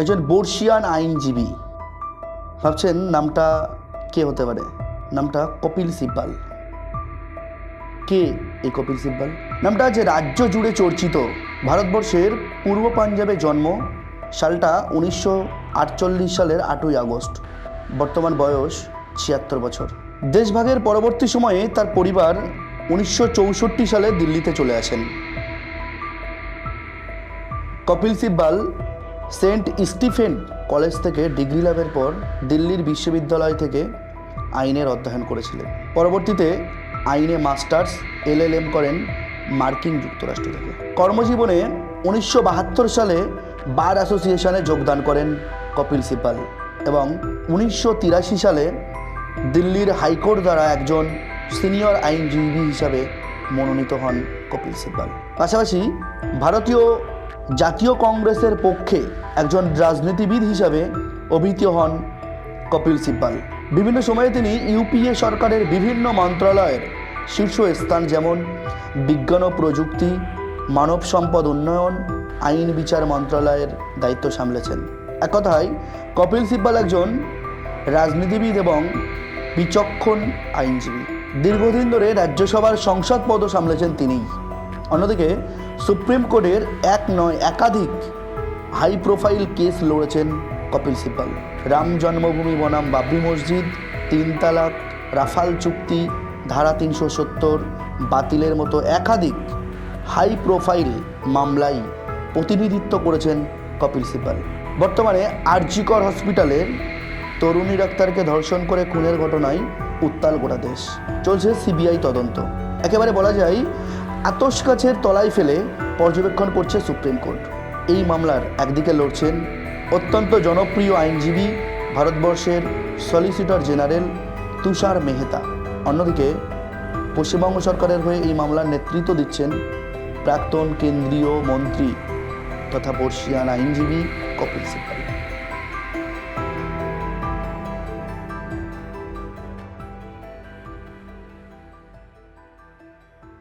একজন বর্ষিয়ান আইনজীবী। ভাবছেন নামটা কে হতে পারে? নামটা কপিল সিব্বাল। কে এই কপিল সিব্বাল? নামটা যে রাজ্য জুড়ে চর্চিত। ভারতবর্ষের পূর্ব পাঞ্জাবে জন্ম, সালটা উনিশশো আটচল্লিশ সালের আটই আগস্ট। বর্তমান বয়স ছিয়াত্তর বছর। দেশভাগের পরবর্তী সময়ে তার পরিবার উনিশশো চৌষট্টি সালে দিল্লিতে চলে আসেন। Kapil Sibal Saint Stephen college থেকে ডিগ্রি লাভের পর দিল্লির বিশ্ববিদ্যালয় থেকে আইনের অধ্যয়ন করেছিলেন। পরবর্তীতে আইনে মাস্টার্স, এলএলএম করেন মার্কিন যুক্তরাষ্ট্র থেকে। কর্মজীবনে উনিশশো বাহাত্তর সালে বার অ্যাসোসিয়েশনে যোগদান করেন কপিল সিব্বাল এবং উনিশশো তিরাশি সালে দিল্লির হাইকোর্ট দ্বারা একজন সিনিয়র আইনজীবী হিসাবে মনোনীত হন কপিল সিব্বাল পাশাপাশি ভারতীয় জাতীয় কংগ্রেসের পক্ষে একজন রাজনীতিবিদ হিসাবে অভিহিত হন কপিল সিব্বাল। বিভিন্ন সময়ে তিনি ইউপিএ সরকারের বিভিন্ন মন্ত্রণালয়ের শীর্ষ স্থান যেমন বিজ্ঞান ও প্রযুক্তি, মানব সম্পদ উন্নয়ন, আইন বিচার মন্ত্রণালয়ের দায়িত্ব সামলেছেন। এক কথায় কপিল সিব্বাল একজন রাজনীতিবিদ এবং বিচক্ষণ আইনজীবী। দীর্ঘদিন ধরে রাজ্যসভার সংসদ পদও সামলেছেন তিনিই। অন্যদিকে, সুপ্রিম কোর্টের এক নয় একাধিক হাই প্রোফাইল কেস লড়েছেন কপিল সিব্বাল। রাম জন্মভূমি বনাম বাবরি মসজিদ, তিন তালাক, রাফাল চুক্তি, ধারা তিনশো সত্তর, বাতিলের মতো একাধিক হাই প্রোফাইল মামলায় প্রতিনিধিত্ব করেছেন কপিল সিব্বাল। বর্তমানে আরজিকর হসপিটালের তরুণী ডাক্তারকে ধর্ষণ করে খুনের ঘটনায় উত্তাল গোটা দেশ। চলছে সিবিআই তদন্ত। একেবারে বলা যায় আতস গাছের তলায় ফেলে পর্যবেক্ষণ করছে সুপ্রিম কোর্ট। এই মামলার একদিকে লড়ছেন অত্যন্ত জনপ্রিয় আইনজীবী, ভারতবর্ষের সলিসিটর জেনারেল তুষার মেহতা। অন্যদিকে পশ্চিমবঙ্গ সরকারের হয়ে এই মামলার নেতৃত্ব দিচ্ছেন প্রাক্তন কেন্দ্রীয় মন্ত্রী তথা বর্ষিয়ান আইনজীবী কপিল সিব্বাল।